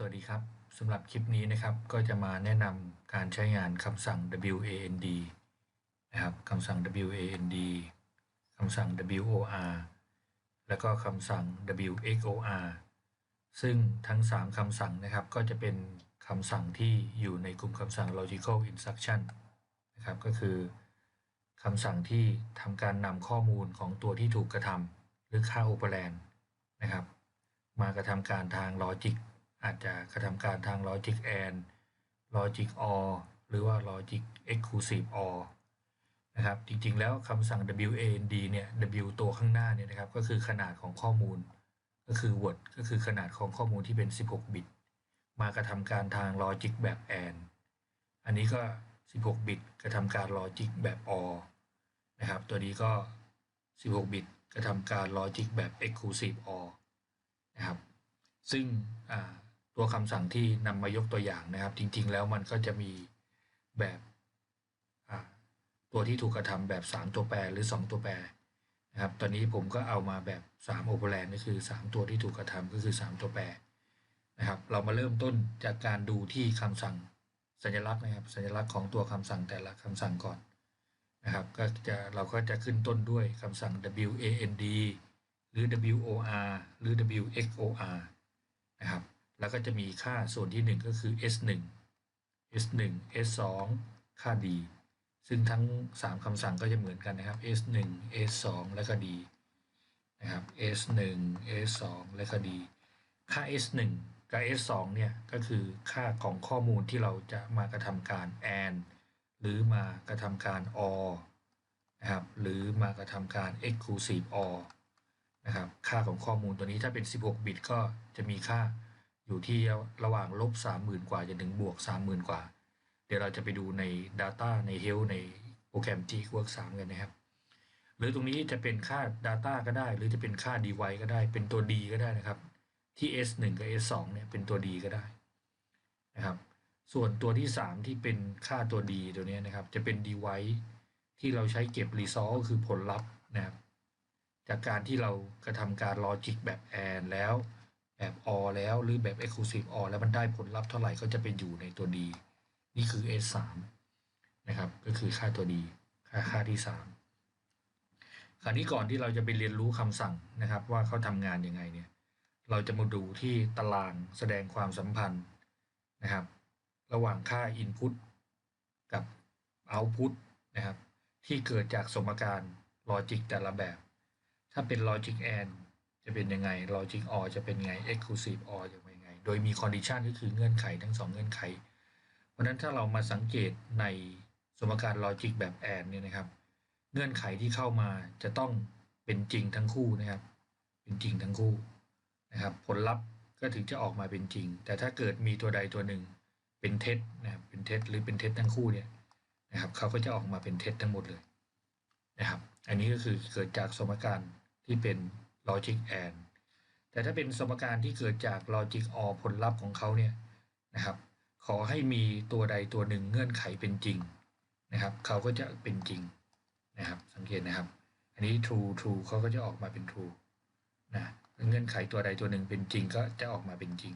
สวัสดีครับสำหรับคลิปนี้นะครับก็จะมาแนะนำการใช้งานคำสั่ง WAND นะครับคำสั่ง WAND คำสั่ง WOR แล้วก็คำสั่ง WXOR ซึ่งทั้ง 3คำสั่งนะครับก็จะเป็นคำสั่งที่อยู่ในกลุ่มคำสั่ง logical instruction นะครับก็คือคำสั่งที่ทำการนำข้อมูลของตัวที่ถูกกระทำหรือค่า operand นะครับมากระทำการทางลอจิก อาจจะกระทำการทาง logic and logic or หรือว่า logic exclusive or นะครับ จริงๆ แล้วคำสั่ง WAND เนี่ย W ตัวข้างหน้าเนี่ยนะครับ ก็คือขนาดของข้อมูล ก็คือ word ก็คือขนาดของข้อมูลที่เป็น 16 บิต มากระทำการทาง logic แบบ and อันนี้ก็ 16 บิตกระทำการ logic แบบ or นะครับ ตัวนี้ก็ 16 บิตกระทำการ logic แบบ exclusive or นะครับ ซึ่ง ตัวคำสั่งที่นำมายกตัวอย่างนะครับ จริง ๆ แล้วมันก็จะมีแบบตัวที่ถูกกระทำแบบ 3 ตัวแปรหรือ 2 ตัวแปรนะครับ ตอนนี้ผมก็เอามาแบบ3โอเปอร์แลนด์ก็คือ 3 ตัวที่ถูกกระทำก็คือ 3 ตัวแปรนะครับ เรามาเริ่มต้นจากการดูที่คำสั่งสัญลักษณ์นะครับ สัญลักษณ์ของตัวคำสั่งแต่ละคำสั่งก่อนนะครับ ก็จะเราก็จะขึ้นต้นด้วยคำสั่ง WAND หรือ WOR หรือ WXOR นะครับ แล้วก็จะมีค่าส่วนที่ 1 ก็คือ S1 S1 S2 ค่า D ซึ่งทั้ง 3คำสั่งก็จะเหมือนกันนะครับ S1 S2 และก็ D นะครับ S1 S2 และก็ D ค่า S1 กับ S2 เนี่ยก็คือค่าของข้อมูลที่เราจะมากระทำการ AND หรือมากระทำการ OR นะครับหรือมากระทำการ exclusive OR นะครับค่าของข้อมูลตัวนี้ถ้าเป็น 16 บิตก็จะมีค่า อยู่ที่ระหว่างลบ30,000 กว่าจนถึงบวก 30,000 กว่า เดี๋ยวเราจะไปดูใน Data ใน Health ในโปรแกรม Gwork 3 กันนะครับ หรือตรงนี้จะเป็นค่า Data ก็ได้ หรือจะเป็นค่า Device ก็ได้ เป็นตัว D ก็ได้นะครับ ที่ S1 กับ S2 เนี่ยเป็นตัว D ก็ได้นะครับ ส่วนตัวที่ 3 ที่เป็นค่าตัว D ตัวนี้นะครับ จะเป็น Device ที่เราใช้เก็บ Result คือผลลัพธ์นะครับ จากการที่เรากระทำการลอจิกแบบ AND แล้ว แบบ OR แล้วหรือแบบ Exclusive OR แล้วมันได้ผลลัพธ์เท่าไหร่ก็จะไปอยู่ในตัว D นี่คือ S3 นะครับ ก็คือค่าตัว D ค่าค่าที่ 3 คราวนี้ก่อนที่เราจะไปเรียนรู้คำสั่งนะครับ ว่าเขาทำงานยังไงเนี่ย เราจะมาดูที่ตารางแสดงความสัมพันธ์นะครับ ระหว่างค่า Input กับ Output นะครับ ที่เกิดจากสมการลอจิกแต่ละแบบ ถ้าเป็น logic and จะเป็นยังไง logic or จะเป็นไง exclusive or จะเป็นยังไง โดยมี condition ก็คือเงื่อนไขทั้งสองเงื่อนไข เพราะนั้นถ้าเรามาสังเกตในสมการ logic แบบ and เนี่ยนะครับ เงื่อนไขที่เข้ามาจะต้องเป็นจริงทั้งคู่นะครับ เป็นจริงทั้งคู่นะครับ ผลลัพธ์ก็ถึงจะออกมาเป็นจริง แต่ถ้าเกิดมีตัวใดตัวหนึ่งเป็นเท็จนะครับเป็นเท็จหรือเป็นเท็จทั้งคู่เนี่ยนะครับเขาก็จะออกมาเป็นเท็จทั้งหมดเลยนะครับ อันนี้ก็คือเกิดจากสมการที่เป็น logic and แต่ถ้าเป็นสมการที่เกิดจาก logic or ผลลัพธ์ของเขาเนี่ยนะครับ ขอให้มีตัวใดตัวหนึ่งเงื่อนไขเป็นจริงนะครับ เขาก็จะเป็นจริงนะครับ สังเกตนะครับ อันนี้ true true เขาก็จะออกมาเป็น true นะเงื่อนไขตัวใดตัวหนึ่งเป็นจริงก็จะออกมาเป็นจริง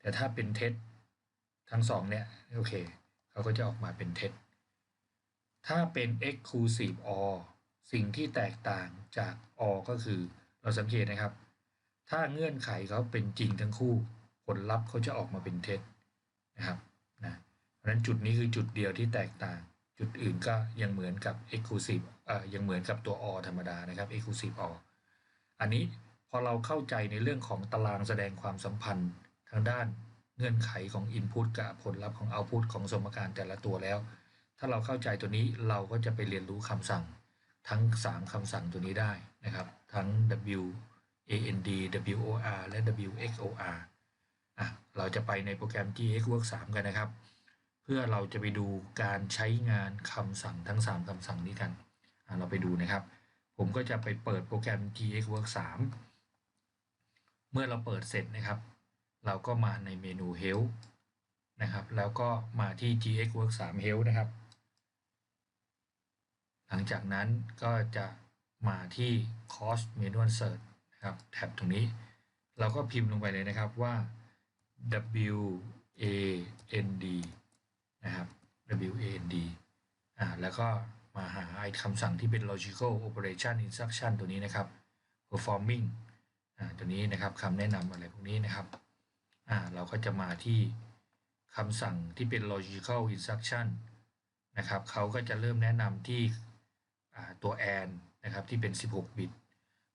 แต่ถ้าเป็นเท็จทั้งสองเนี่ยโอเคเขาก็จะออกมาเป็นเท็จ ถ้าเป็น exclusive or สิ่งที่แตกต่างจากอก็คือ เราสังเกตนะครับ ถ้าเงื่อนไขเขาเป็นจริงทั้งคู่ ผลลัพธ์เขาจะออกมาเป็นเท็จนะครับนะเพราะนั้นจุดนี้คือจุดเดียวที่แตกต่าง จุดอื่นก็ยังเหมือนกับ exclusive เอ่อยังเหมือนกับตัว or ธรรมดานะครับ exclusive or อันนี้พอเราเข้าใจในเรื่องของตารางแสดงความสัมพันธ์ทางด้านเงื่อนไขของ input กับผลลัพธ์ของ output ของสมการแต่ละตัวแล้ว ถ้าเราเข้าใจตัวนี้เราก็จะไปเรียนรู้คำสั่งทั้ง 3คำสั่งตัวนี้ได้นะครับ ทั้ง W AND WOR และ WXOR อะเราจะไปในโปรแกรม GXWork 3กันนะครับ เพื่อเราจะไปดูการใช้งานคำสั่งทั้ง 3คำสั่งนี้กันอะเราไปดูนะครับ ผมก็จะไปเปิดโปรแกรม GXWork 3เมื่อเราเปิดเสร็จนะครับ เราก็มาในเมนู Help นะครับ แล้วก็มาที่ GXWork 3 Help นะครับ หลังจากนั้นก็จะ มาที่ cost manual search นะครับแท็บตรงนี้ เราก็พิมพ์ลงไปเลยนะครับว่า W A N D นะครับ W A N D อ่าแล้วก็มาหาไอ้คำสั่งที่เป็น logical operation instruction ตัวนี้นะครับ performing อ่าตัวนี้นะครับคำแนะนำอะไรพวกนี้นะครับอ่าเราก็จะมาที่คำสั่งที่เป็น logical instruction นะครับเขาก็จะเริ่มแนะนำที่อ่าตัว and นะครับที่เป็น 16 บิต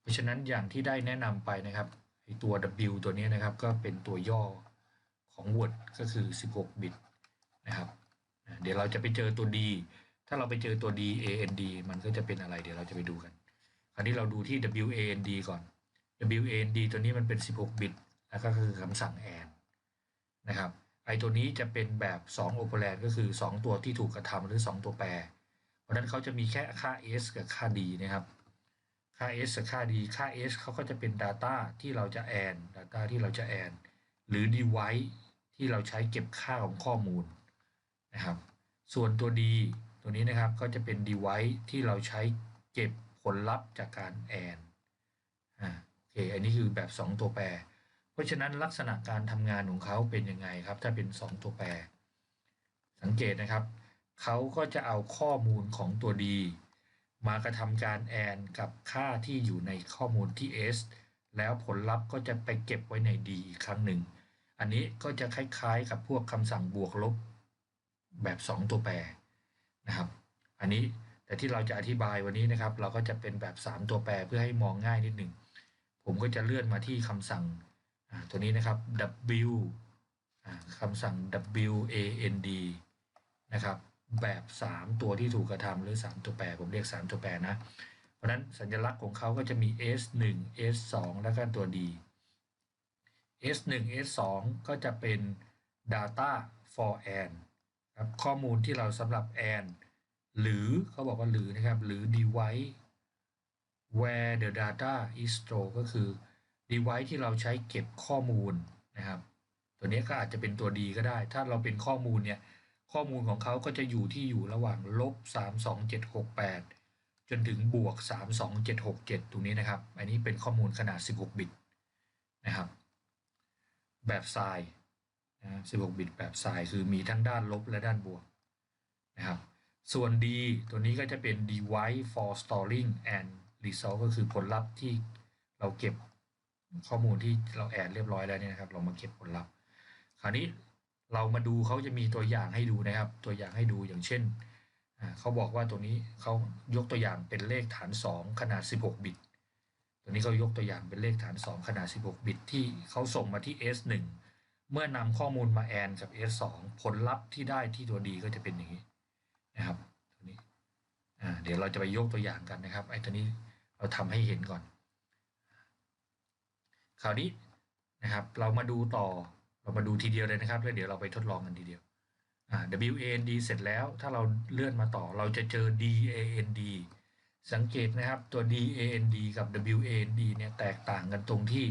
เพราะฉะนั้นอย่างที่ได้แนะนำไปนะครับไอตัว W ตัวนี้นะครับก็เป็นตัวย่อของ Word ก็คือ 16 บิตนะครับเดี๋ยวเราจะไปเจอตัว D ถ้าเราไปเจอตัว D A N D มันก็จะเป็นอะไรเดี๋ยวเราจะไปดูกัน คราวนี้เราดูที่ W A N D ก่อน W A N D ตัวนี้มันเป็น 16 บิตแล้วก็คือคำสั่ง AND นะครับไอตัวนี้จะเป็นแบบ 2 operand ก็คือ 2 ตัวที่ถูกกระทำหรือ 2 ตัวแปร เพราะนั้นเขาจะมีแค่ค่า s กับค่า d นะครับ ค่า s กับค่า d ค่า s เขาก็จะเป็น data ที่เราจะ AND data ที่เราจะ AND หรือ device ที่เราใช้เก็บค่าของข้อมูลนะครับ ส่วนตัว d ตัวนี้นะครับก็จะเป็น device ที่เราใช้เก็บผลลัพธ์จากการ AND อ่าโอเคอันนี้คือแบบ 2 ตัวแปร เพราะฉะนั้นลักษณะการทำงานของเขาเป็นยังไงครับ ถ้าเป็น 2 ตัวแปร สังเกตนะครับ เขาก็จะเอาข้อมูลของตัว d มากระทำการ AND กับค่าที่อยู่ในข้อมูลที่ s แล้วผลลัพธ์ก็จะไปเก็บไว้ใน d อีกครั้งหนึ่ง อันนี้ก็จะคล้ายๆกับพวกคำสั่งบวกลบแบบ 2 ตัวแปรนะครับ อันนี้แต่ที่เราจะอธิบายวันนี้นะครับ เราก็จะเป็นแบบ 3 ตัวแปรเพื่อให้มองง่ายนิดหนึ่ง ผมก็จะเลื่อนมาที่คำสั่งตัวนี้นะครับ W คำสั่ง W A N D นะครับ แบบ 3 ตัวที่ถูกกระทำหรือ 3 ตัวแปร ผมเรียก 3 ตัวแปรนะ เพราะนั้นสัญลักษณ์ของเขาก็จะมี S 1 S 2แล้วก็ตัว D S 1 S 2ก็จะเป็น data for AND ครับข้อมูลที่เราสำหรับ AND หรือเขาบอกว่าหรือนะครับ หรือ device where the data is stored ก็คือ device ที่เราใช้เก็บข้อมูลนะครับ ตัวนี้ก็อาจจะเป็นตัวดีก็ได้ ถ้าเราเป็นข้อมูลเนี่ย ข้อมูลของเขาก็จะอยู่ที่อยู่ระหว่างลบ 32768 จนถึงบวก 32767 ตรงนี้นะครับ อันนี้เป็นข้อมูลขนาด 16 บิตนะครับ แบบทรายนะ16 บิตแบบทรายคือมีทั้งด้านลบและด้านบวกนะครับส่วน D ตัวนี้ก็จะเป็น device for storing and result ก็คือผลลัพธ์ที่เราเก็บข้อมูลที่เราแอดเรียบร้อยแล้วเนี่ยนะครับ เรามาเก็บผลลัพธ์ คราวนี้ เรามาดูเขาจะมีตัวอย่างให้ดูนะครับ ตัวอย่างให้ดูอย่างเช่นเขาบอกว่าตัวนี้เขายกตัวอย่างเป็นเลขฐาน 2 ขนาด 16 บิต ตัวนี้เขายกตัวอย่างเป็นเลขฐาน 2 ขนาด 16 บิตที่เขาส่งมาที่ S1 เมื่อนำข้อมูลมาแอนกับ S2 ผลลัพธ์ที่ได้ที่ตัวดีก็จะเป็นอย่างนี้นะครับตัวนี้เดี๋ยวเราจะไปยกตัวอย่างกันนะครับไอ้ตัวนี้เราทำให้เห็นก่อน คราวนี้นะครับเรามาดูต่อ เรามาดูทีเดียวเลยนะครับแล้วเดี๋ยวเราไปทดลองกันทีเดียวอ่า W A N D เสร็จแล้วถ้าเราเลื่อนมาต่อเราจะเจอ D A N D สังเกตนะครับตัว D A N D กับ W A N D เนี่ยแตกต่างกันตรงที่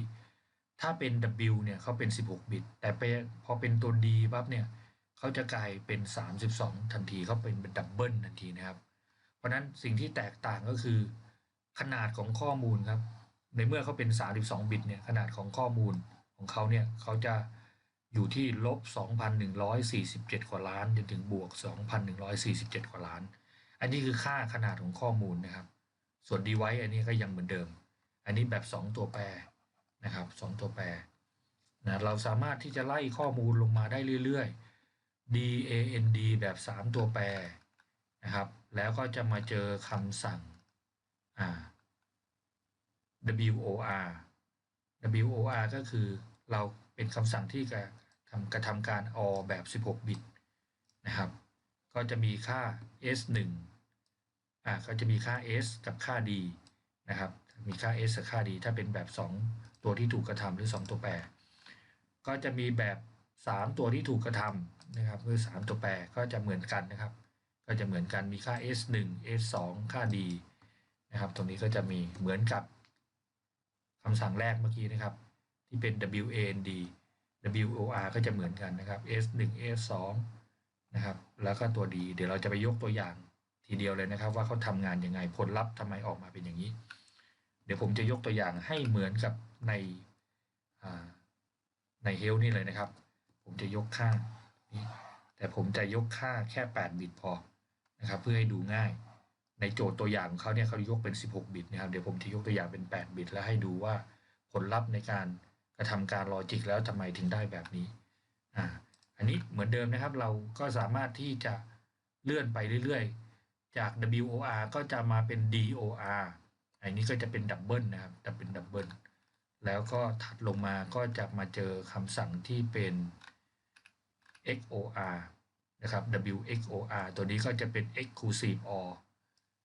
ถ้าเป็น W เนี่ยเขาเป็น 16 บิต แต่ไปพอเป็นตัว D ปั๊บเนี่ยเขาจะกลายเป็น 32 ทันทีเขาเป็นดับเบิลทันทีนะครับ เพราะฉะนั้นสิ่งที่แตกต่างก็คือขนาดของข้อมูลครับ ในเมื่อเขาเป็น 32 บิตเนี่ยขนาดของข้อมูลของเขาเนี่ยเขาจะ อยู่ที่ลบ 2,147 กว่าล้านจนถึงบวก 2,147 กว่าล้าน อันนี้คือค่าขนาดของข้อมูลนะครับ ส่วน device อันนี้ก็ยังเหมือนเดิม อันนี้แบบ 2 ตัวแปรนะครับ2ตัวแปรนะเราสามารถที่จะไล่ข้อมูลลงมาได้เรื่อยๆ DAND แบบ 3 ตัวแปรนะครับ แล้วก็จะมาเจอคำสั่งอ่า WOR WOR ก็คือเรา เป็นคำสั่งที่จะทำกระทำการ OR แบบ 16 บิตนะครับ ก็จะมีค่า S1 อ่าก็จะมีค่า S กับค่า D นะครับ มีค่า S กับค่า D ถ้าเป็นแบบ 2 ตัวที่ถูกกระทำหรือ 2 ตัวแปร ก็จะมีแบบ 3 ตัวที่ถูกกระทำนะครับคือ 3 ตัวแปรก็จะเหมือนกันนะครับ ก็จะเหมือนกันมีค่า S1 S2 ค่า D นะครับ ตรงนี้ก็จะมีเหมือนกับคำสั่งแรกเมื่อกี้นะครับ ที่เป็น WAND WOR ก็จะเหมือนกันนะครับ S1 S2 นะครับแล้วก็ตัว D เดี๋ยวเราจะไปยกตัวอย่างทีเดียวเลยนะครับ ว่าเขาทำงานยังไงผลลัพธ์ทำไมออกมาเป็นอย่างนี้ เดี๋ยวผมจะยกตัวอย่างให้เหมือนกับในในเฮลนี่เลยนะครับ ผมจะยกค่านี้แต่ผมจะยกค่าแค่ 8 บิตพอนะครับ เพื่อให้ดูง่าย ในโจทย์ตัวอย่างของเขาเนี่ยเขายกเป็น 16 บิตนะครับ เดี๋ยวผมจะยกตัวอย่างเป็น 8 บิตแล้วให้ดูว่าผลลัพธ์ในการ กระทำการลอจิกแล้วทำไมถึงได้แบบนี้อ่าอันนี้เหมือนเดิมนะครับ เราก็สามารถที่จะเลื่อนไปเรื่อยๆ จาก WOR ก็จะมาเป็น DOR อันนี้ก็จะเป็นดับเบิลนะครับจะเป็นดับเบิลแล้วก็ถัดลงมาก็จะมาเจอคำสั่งที่เป็น XOR นะครับ WXOR ตัวนี้ก็จะเป็น exclusive OR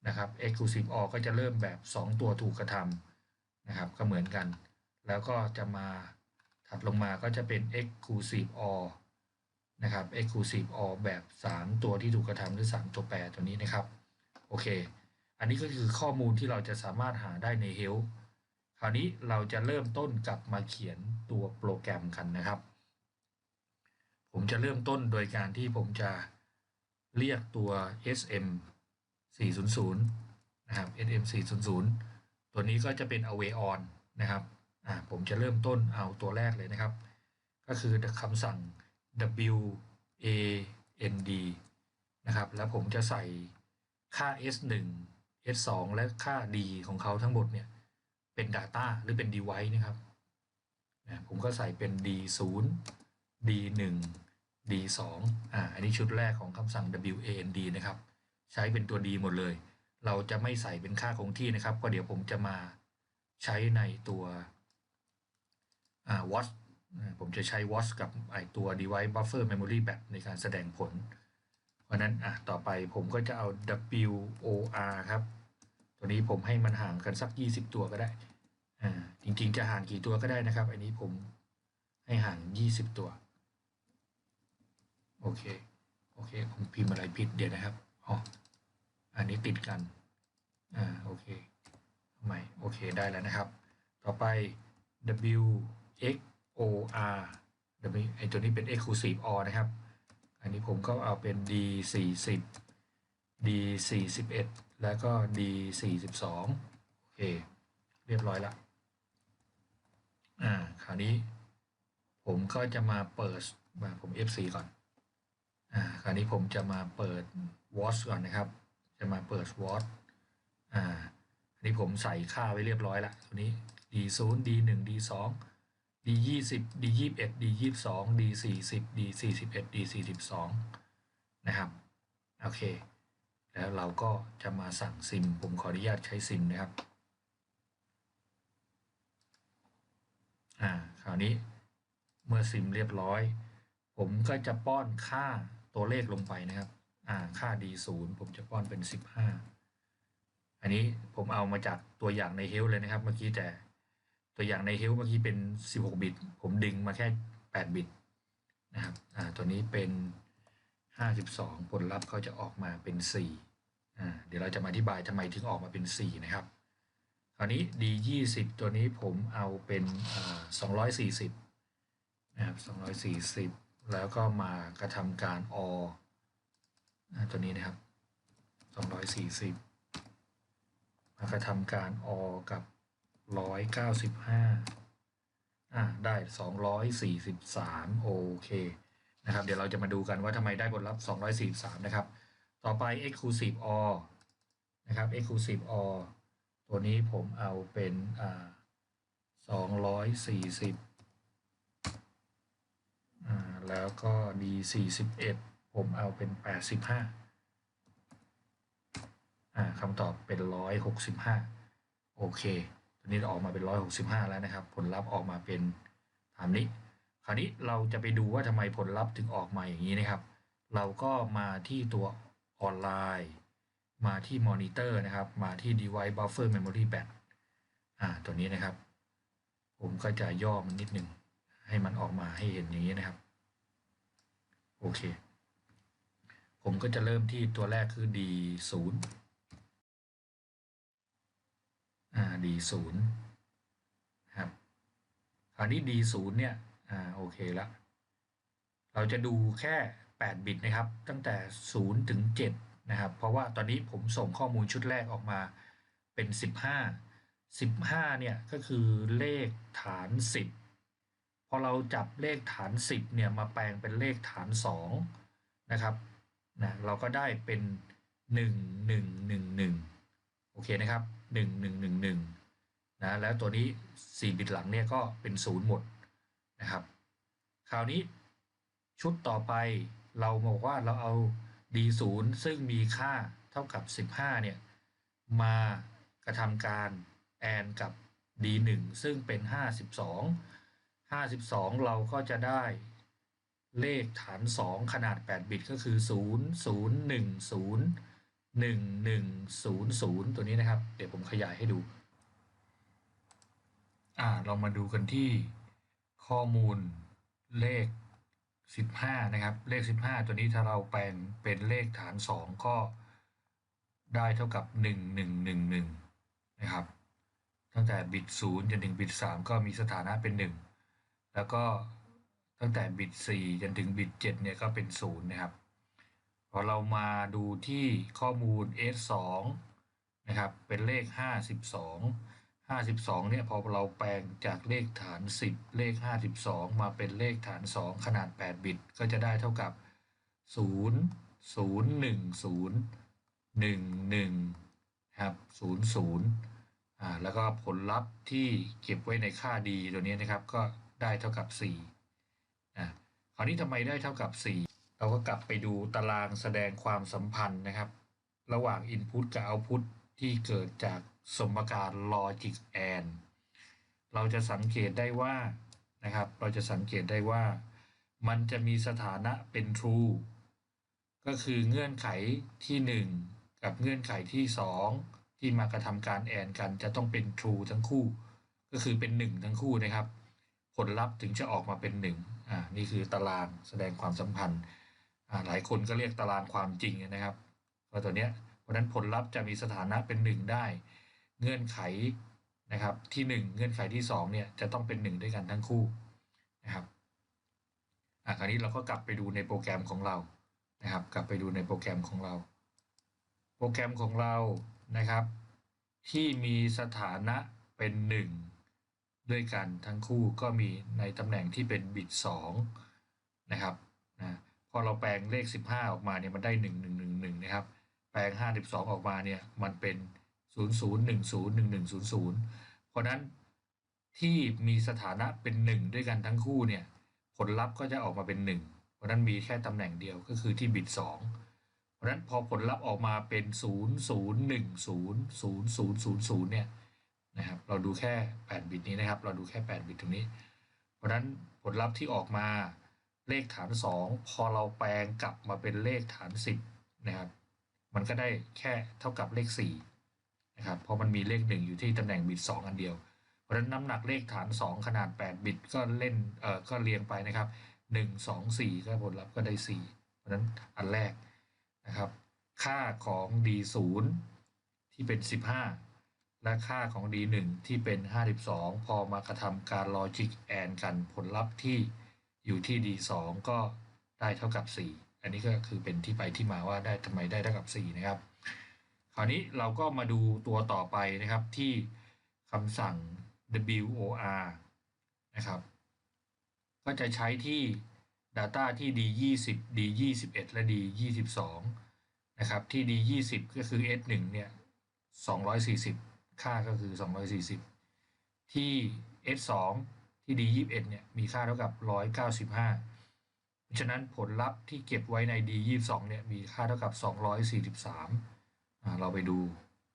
นะครับ exclusive OR ก็จะเริ่มแบบ 2 ตัวถูกกระทำนะครับ ก็เหมือนกัน แล้วก็จะมาถัดลงมาก็จะเป็น exclusive OR นะครับ exclusive OR แบบ 3 ตัวที่ถูกกระทำหรือ 3 ตัวแปรตัวนี้นะครับ โอเค อันนี้ก็คือข้อมูลที่เราจะสามารถหาได้ใน Help คราวนี้เราจะเริ่มต้นกลับมาเขียนตัวโปรแกรมกันนะครับ ผมจะเริ่มต้นโดยการที่ผมจะเรียกตัว SM 400 นะครับ SM 400 ตัวนี้ก็จะเป็น away on นะครับ ผมจะเริ่มต้นเอาตัวแรกเลยนะครับ ก็คือคำสั่ง w a n d นะครับ แล้วผมจะใส่ค่า s 1 s 2และค่า d ของเขาทั้งหมดเนี่ย เป็น Data หรือเป็น Device นะครับนะผมก็ใส่เป็น d 0 d 1 d 2อ่า อันนี้ชุดแรกของคำสั่ง wand นะครับ ใช้เป็นตัว d หมดเลย เราจะไม่ใส่เป็นค่าคงที่นะครับ ก็เดี๋ยวผมจะมาใช้ในตัว อ่า watch ผมจะใช้ watch กับไอตัว device buffer memory b a t ในการแสดงผล เพราะนั้นอะต่อไปผมก็จะเอา wor ครับ ตัวนี้ผมให้มันห่างกันสัก 20 ตัวก็ได้อ่าจริงๆจะห่างกี่ตัวก็ได้นะครับ อันนี้ผมให้ห่าง 20 ตัว โอเค โอเค ผมพิมพ์อะไรผิดเดี๋ยวนะครับอ๋ออันนี้ติดกัน อ่า โอเคใหม่โอเค ได้แล้วนะครับ ต่อไป w x o r ไอตัวนี้เป็น exclusive or นะครับ อันนี้ผมก็เอาเป็น d 40 d 41แล้วก็ d 42โอเค เรียบร้อยละอ่า คราวนี้ ผมก็จะมาเปิดมาผม F4 ก่อน อ่า คราวนี้ผมจะมาเปิด watch ก่อนนะครับ จะมาเปิด watch อ่า อันนี้ผมใส่ค่าไว้เรียบร้อยละตัวนี้ d 0 d 1 d 2 d 20 d 21 d 22 d 40 d 41 d 42นะครับ โอเค แล้วเราก็จะมาสั่งซิม ผมขออนุญาตใช้ซิมนะครับ อ่า คราวนี้เมื่อซิมเรียบร้อย ผมก็จะป้อนค่าตัวเลขลงไปนะครับ อ่า ค่า d0 ผมจะป้อนเป็น15อันนี้ผมเอามาจากตัวอย่างในเฮลเลยนะครับ เมื่อกี้แต่ ตัวอย่างในเฮลเมื่อกี้เป็น 16 บิต ผมดึงมาแค่ 8 บิตนะครับอ่าตัวนี้เป็น 52 ผลลัพธ์เขาจะออกมาเป็น 4อ่าเดี๋ยวเราจะมาอธิบายทำไมถึงออกมาเป็น 4 นะครับ คราวนี้ d 20 ตัวนี้ผมเอาเป็นอ่า240 นะครับ 240 แล้วก็มากระทำการ or ตัวนี้นะครับ 240 มากระทำการ or กับ 195อ่าได้243โอเคนะครับ เดี๋ยวเราจะมาดูกันว่าทำไมได้ผลลัพธ์243นะครับ ต่อไป exclusive or นะครับ exclusive or ตัวนี้ผมเอาเป็นอ่า240อ่าแล้วก็ d 41ผมเอาเป็น85อ่าคำตอบเป็น165โอเค ตัวนี้ออกมาเป็น 165 แล้วนะครับ ผลลัพธ์ออกมาเป็นตามนี้ คราวนี้เราจะไปดูว่าทำไมผลลัพธ์ถึงออกมาอย่างนี้นะครับ เราก็มาที่ตัวออนไลน์ มาที่มอนิเตอร์นะครับ มาที่ device buffer memory b a t อ่าตัวนี้นะครับ ผมก็จะย่อมันนิดหนึ่งให้มันออกมาให้เห็นอย่างนี้นะครับ โอเค ผมก็จะเริ่มที่ตัวแรกคือ d 0 d 0นะครับคราวนี้ d 0เนี่ยอ่าโอเคละเราจะดูแค่ 8 บิตนะครับ ตั้งแต่ 0 ถึง 7 นะครับ เพราะว่าตอนนี้ผมส่งข้อมูลชุดแรกออกมาเป็น 15 15 เนี่ย ก็คือเลขฐาน 10 พอเราจับเลขฐาน 10 เนี่ย มาแปลงเป็นเลขฐาน 2 นะครับนะเราก็ได้เป็น 1111 โอเคนะครับ 1111นะแล้วตัวนี้ 4 บิตหลังเนี่ยก็เป็น0หมดนะครับคราวนี้ชุดต่อไปเราบอกว่าเราเอา D0 ซึ่งมีค่าเท่ากับ 15 เนี่ย มากระทำการแอนกับ D1 ซึ่งเป็น 52 52 เราก็จะได้เลขฐาน 2 ขนาด 8 บิตก็คือ 0 0 1 0 1 1 0 0 ตัวนี้นะครับ เดี๋ยวผมขยายให้ดู อ่าเรามาดูกันที่ข้อมูลเลข 15 นะครับ เลข 15 ตัวนี้ถ้าเราแปลงเป็นเลขฐาน 2 ก็ได้เท่ากับ 1111 นะครับ ตั้งแต่บิต0จนถึงบิต3ก็มีสถานะเป็น 1 แล้วก็ตั้งแต่บิต4จนถึงบิต7เนี่ยก็เป็น 0 นะครับ พอเรามาดูที่ข้อมูล S2 นะครับ เป็นเลข 52 52เนี่ยพอเราแปลงจากเลขฐาน 10 เลข 52 มาเป็นเลขฐาน 2 ขนาด 8 บิต ก็จะได้เท่ากับ 0 0 1 0 1 1ครับ0 0อ่าแล้วก็ผลลัพธ์ที่เก็บไว้ในค่าดีตัวนี้นะครับ ก็ได้เท่ากับ4นะคราวนี้ทำไมได้เท่ากับ 4 เราก็กลับไปดูตารางแสดงความสัมพันธ์นะครับ ระหว่าง Input กับ Output ที่เกิดจากสมการ logic and เราจะสังเกตได้ว่านะครับ เราจะสังเกตได้ว่า มันจะมีสถานะเป็น true ก็คือเงื่อนไขที่ 1 กับเงื่อนไขที่ 2 ที่มากระทำการ and กันจะต้องเป็น true ทั้งคู่ ก็คือเป็น 1 ทั้งคู่นะครับ ผลลัพธ์ถึงจะออกมาเป็น1อ่านี่คือตารางแสดงความสัมพันธ์ หลายคนก็เรียกตารางความจริงนะครับก็ตัวเนี้ยเพราะนั้นผลลัพธ์จะมีสถานะเป็น 1 ได้ เงื่อนไขนะครับที่ 1 เงื่อนไขที่2เนี่ยจะต้องเป็น 1 ด้วยกันทั้งคู่นะครับอะคราวนี้เราก็กลับไปดูในโปรแกรมของเรานะครับ กลับไปดูในโปรแกรมของเรา โปรแกรมของเรานะครับ ที่มีสถานะเป็น 1 ด้วยกันทั้งคู่ก็มีในตำแหน่งที่เป็นบิต2นะครับ พอเราแปลงเลข 15 ออกมาเนี่ยมันได้ 1 1 1 1 นะครับ แปลง 52 ออกมาเนี่ยมันเป็น 0 0 1 0 1 1 0 0 เพราะนั้นที่มีสถานะเป็น 1 ด้วยกันทั้งคู่เนี่ยผลลัพธ์ก็จะออกมาเป็น 1 เพราะนั้นมีแค่ตำแหน่งเดียวก็คือที่บิต2เพราะนั้นพอผลลัพธ์ออกมาเป็น 0 0 1 0 0 0 0 0เนี่ยนะครับเราดูแค่ 8 บิตนี้นะครับ เราดูแค่ 8 บิตตรงนี้ เพราะนั้นผลลัพธ์ที่ออกมา เลขฐาน 2 พอเราแปลงกลับมาเป็นเลขฐาน 10 นะครับ มันก็ได้แค่เท่ากับเลข4นะครับ เพราะมันมีเลข 1 อยู่ที่ตำแหน่งบิต 2 อันเดียว เพราะฉะนั้นน้ำหนักเลขฐาน 2 ขนาด 8 บิตก็เล่นเอ่อก็เรียงไปนะครับ 1 2 4 ก็ผลลัพธ์ก็ได้ 4 เพราะฉะนั้นอันแรกนะครับ ค่าของ D0 ที่เป็น 15และค่าของ D1 ที่เป็น 52 พอมากระทำการ logic and กันผลลัพธ์ที่ อยู่ที่ D2 ก็ได้เท่ากับ 4 อันนี้ก็คือเป็นที่ไปที่มาว่าได้ทำไมได้เท่ากับ 4 นะครับ คราวนี้เราก็มาดูตัวต่อไปนะครับที่คำสั่ง WOR นะครับ ก็จะใช้ที่ Data ที่ D20 D21 และ D22 นะครับที่ D20 ก็คือ S1 เนี่ย240 ค่าก็คือ 240 ที่ S2 ที่ D21 เนี่ยมีค่าเท่ากับ 195 ฉะนั้นผลลัพธ์ที่เก็บไว้ใน D22 เนี่ยมีค่าเท่ากับ 243 เราไปดู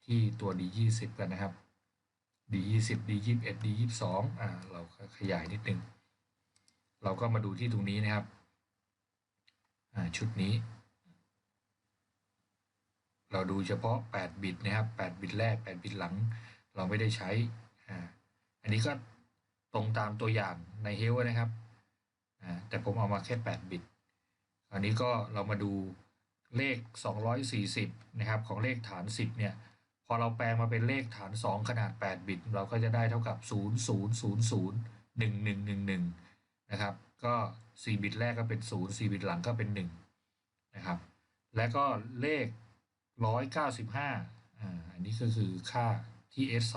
ที่ตัว D20 กันนะครับ D20 D21 D22 อ่าเราขยายนิดนึง เราก็มาดูที่ตรงนี้นะครับอ่าชุดนี้ เราดูเฉพาะ 8 บิตนะครับ 8 บิตแรก 8 บิตหลัง เราไม่ได้ใช้อ่าอันนี้ก็ ตรงตามตัวอย่างในเฮลนะครับแต่ผมเอามาแค่ 8 บิตอันนี้ก็เรามาดูเลข 240 นะครับ ของเลขฐาน 10 เนี่ย พอเราแปลงมาเป็นเลขฐาน 2 ขนาด 8 บิต เราก็จะได้เท่ากับ 0 0 0 0 1 1 1 1 นะครับ ก็ 4 บิตแรกก็เป็น 0 4 บิตหลังก็เป็น 1 นะครับ และก็เลข 195 อ่า อันนี้ก็คือค่าที่ S2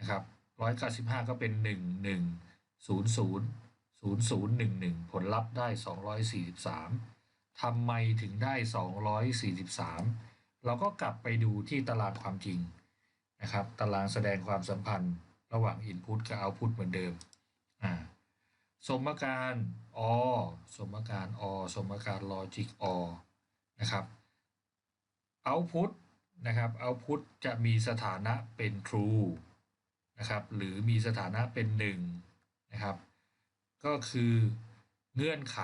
นะครับ 195ก็เป็น1 1 0 0 0011ผลลัพธ์ได้243ทำไมถึงได้243เราก็กลับไปดูที่ตารางความจริงนะครับ ตารางแสดงความสัมพันธ์ระหว่าง Input กับ Output เหมือนเดิมอ่าสมการ OR สมการ OR สมการ Logic OR นะครับ Output นะครับ Output จะมีสถานะเป็น True นะครับ หรือมีสถานะเป็น1นะครับ ก็คือเงื่อนไข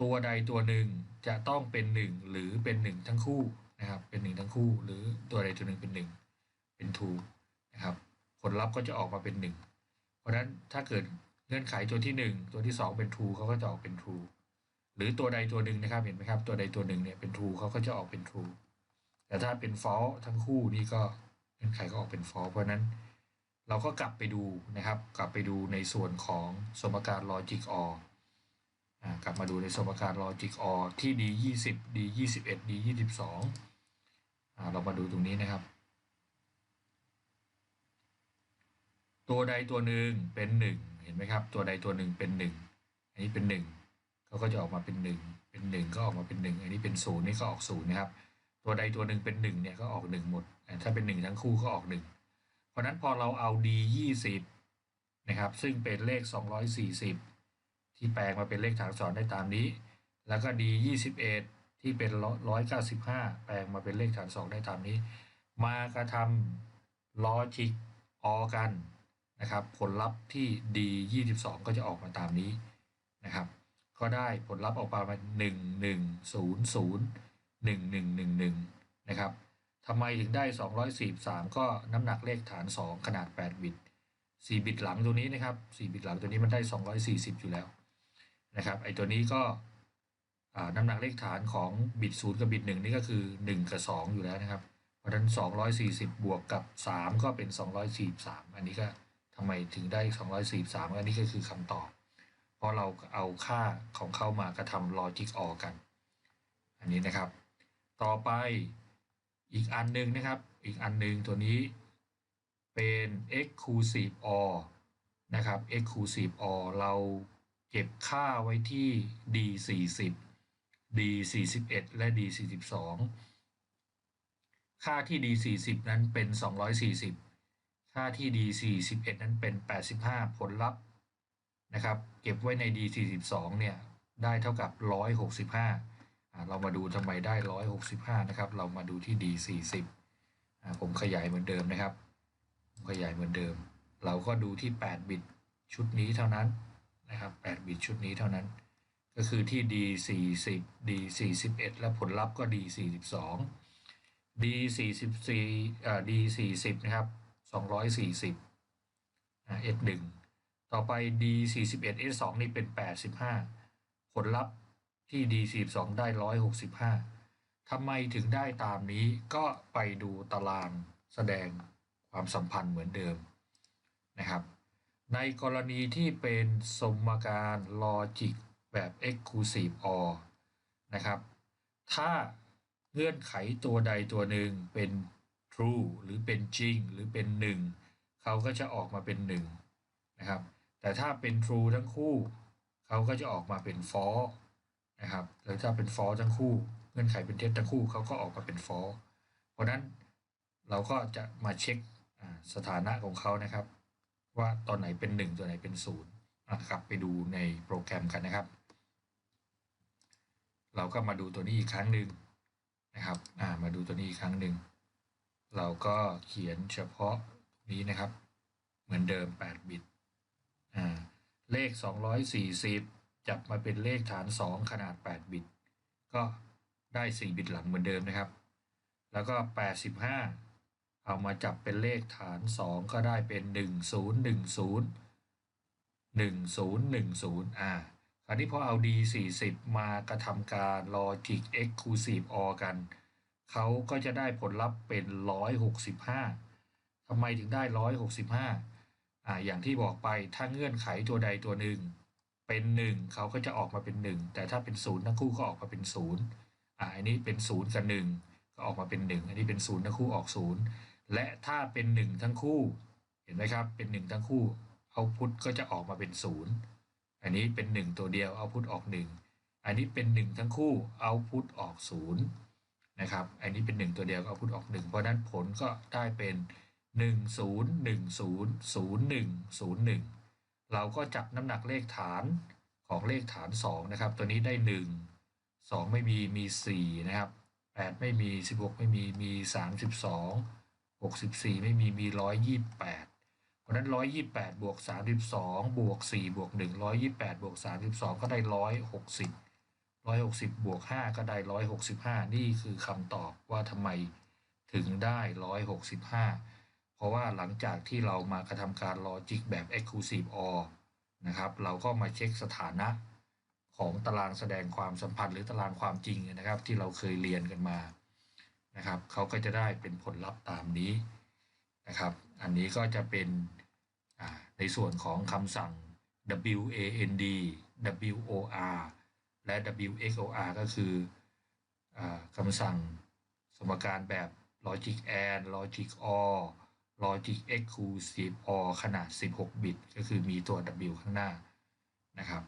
ตัวใดตัวหนึ่งจะต้องเป็น 1 หรือเป็น 1 ทั้งคู่นะครับ เป็น 1 ทั้งคู่ หรือตัวใดตัวหนึ่งเป็น 1 เป็น true นะครับผลลัพธ์ก็จะออกมาเป็น 1 เพราะฉะนั้นถ้าเกิดเงื่อนไขตัวที่ 1 ตัวที่ 2 เป็น true เขาก็จะออกเป็น true หรือตัวใดตัวหนึ่งนะครับเห็นไหมครับ ตัวใดตัวหนึ่งเนี่ยเป็น true เขาก็จะออกเป็น true แต่ถ้าเป็น false ทั้งคู่นี่ก็เงื่อนไขก็ออกเป็น false เพราะฉะนั้น เราก็กลับไปดูนะครับ กลับไปดูในส่วนของสมการ logic or อ่ากลับมาดูในสมการ logic or ที่ d 20 d 21 d 22อ่าเรามาดูตรงนี้นะครับ ตัวใดตัวหนึ่งเป็น 1 เห็นไหมครับ ตัวใดตัวหนึ่งเป็น 1 อันนี้เป็น 1 เขาก็จะออกมาเป็น 1 เป็น 1 ก็ออกมาเป็น 1 อันนี้เป็น0นี่ก็ออก0นะครับ ตัวใดตัวหนึ่งเป็น 1 เนี่ยก็ออก 1 หมด ถ้าเป็น 1 ทั้งคู่ก็ออก 1 เพราะนั้นพอเราเอา d 20นะครับ ซึ่งเป็นเลข 240 ที่แปลงมาเป็นเลขฐานสอักษรได้ตามนี้ แล้วก็ d 21ที่เป็น 195 แปลงมาเป็นเลขฐาน2ได้ตามนี้ มากระทำ logic or กันนะครับ ผลลัพธ์ที่ d 22ก็จะออกมาตามนี้นะครับ ก็ได้ผลลัพธ์ออกมาเป็น1100 1111นะครับ ทำไมถึงได้ 243 ก็น้ำหนักเลขฐาน 2 ขนาด 8 บิต 4 บิตหลังตัวนี้นะครับ 4 บิตหลังตัวนี้มันได้ 240 อยู่แล้วนะครับ ไอตัวนี้ก็น้ำหนักเลขฐานของบิต 0 กับบิต 1 นี่ก็คือ 1 กับ 2 อยู่แล้วนะครับ เพราะฉะนั้น 240 บวกกับ 3 ก็เป็น 243 อันนี้ก็ทำไมถึงได้ 243 อันนี้ก็คือคำตอบ เพราะเราเอาค่าของเข้ามากระทำ logic or กัน อันนี้นะครับ ต่อไป อีกอันหนึ่งนะครับ อีกอันหนึ่งตัวนี้เป็น exclusive or นะครับ exclusive or เราเก็บค่าไว้ที่ d 40 d 41และ d 42ค่าที่ d 40นั้นเป็น 240 ค่าที่ d 41นั้นเป็น 85 ผลลัพธ์นะครับ เก็บไว้ใน d 42เนี่ย ได้เท่ากับ 165 เรามาดูทำไมได้ 165 นะครับ เรามาดูที่ d 40ผมขยายเหมือนเดิมนะครับ ขยายเหมือนเดิม เราก็ดูที่ 8 บิตชุดนี้เท่านั้นนะครับ 8 บิตชุดนี้เท่านั้น ก็คือที่ d 40 d 41และผลลัพธ์ก็ d 42 d 44อ่า d 40นะครับ240อ่า s 1 ต่อไป d 41 s 2 นี่เป็น 85 ผลลัพธ์ ที่ d 42 ได้ 165ทำไมถึงได้ตามนี้ก็ไปดูตารางแสดงความสัมพันธ์เหมือนเดิมนะครับ ในกรณีที่เป็นสมการ logic แบบ exclusive or นะครับ ถ้าเงื่อนไขตัวใดตัวหนึ่งเป็น true หรือเป็นจริง หรือเป็น 1 เขาก็จะออกมาเป็น 1 นะครับ แต่ถ้าเป็น true ทั้งคู่ เขาก็จะออกมาเป็น false นะครับแล้วถ้าเป็น false ทั้งคู่เงื่อนไขเป็นเท็จทั้งคู่เขาก็ออกมาเป็น false เพราะนั้นเราก็จะมาเช็คสถานะของเขานะครับ ว่าตอนไหนเป็น 1 ตัวไหนเป็น0นะครับไปดูในโปรแกรมกันนะครับ เราก็มาดูตัวนี้อีกครั้งหนึ่งนะครับามาดูตัวนี้อีกครั้งหนึ่งเราก็เขียนเฉพาะนี้นะครับ เหมือนเดิม 8 บิตอ่าเลข 240 จับมาเป็นเลขฐาน 2 ขนาด 8 บิต ก็ได้ 4 บิตหลังเหมือนเดิมนะครับ แล้วก็ 85 เอามาจับเป็นเลขฐาน 2 ก็ได้เป็น 1010 1010อ่าคราวนี้พอเอา d 40 มากระทำการ logic exclusive or กัน เขาก็จะได้ผลลัพธ์เป็น 165ทำไมถึงได้ 165อ่าอย่างที่บอกไปถ้าเงื่อนไขตัวใดตัวหนึ่ง เป็นหนึ่งเขาก็จะออกมาเป็นหนึ่งแต่ถ้าเป็นศูนย์ทั้งคู่ก็ออกมาเป็นศูนย์อ่าอันนี้เป็นศูนย์กับหนึ่งก็ออกมาเป็นหนึ่งอันนี้เป็นศูนย์ทั้งคู่ออกศูนย์และถ้าเป็นหนึ่งทั้งคู่ เห็นไหมครับ เป็นหนึ่งทั้งคู่เอาพุทธก็จะออกมาเป็นศูนย์อันนี้เป็นหนึ่งตัวเดียวเอาพุทธออกหนึ่งอันนี้เป็นหนึ่งทั้งคู่เอาพุทธออกศูนย์นะครับ อันนี้เป็นหนึ่งตัวเดียวเอาพุทธออกหนึ่งเพราะนั้นผลก็ได้เป็นหนึ่งศูนย์หนึ่งศูนย์ศูนย์หนึ่งศูนย์หนึ่ง เราก็จับน้ำหนักเลขฐานของเลขฐาน 2 นะครับ ตัวนี้ได้ 1 2 ไม่มีมี 4 นะครับ 8 ไม่มี 16 ไม่มี มี 32 64 ไม่มี มี 128 เพราะฉะนั้น 128 บวก 32 บวก 4 บวก 1 128 บวก 32 ก็ได้ 160 160 บวก 5 ก็ได้ 165 นี่คือคำตอบว่าทำไมถึงได้ 165 เพราะว่าหลังจากที่เรามากระทำการลอจิกแบบ exclusive or นะครับ เราก็มาเช็คสถานะของตารางแสดงความสัมพันธ์ หรือตารางความจริงนะครับ ที่เราเคยเรียนกันมานะครับเขาก็จะได้เป็นผลลัพธ์ตามนี้นะครับ อันนี้ก็จะเป็นในส่วนของคำสั่ง WAND WOR และ WXOR ก็คืออคำสั่งสมการแบบ logic and logic or logic exclusive or ขนาด 16 บิต ก็คือมีตัว W ข้างหน้านะครับ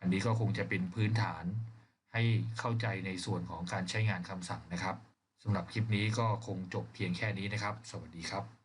อันนี้ก็คงจะเป็นพื้นฐานให้เข้าใจในส่วนของการใช้งานคำสั่งนะครับสำหรับคลิปนี้ก็คงจบเพียงแค่นี้นะครับ สวัสดีครับ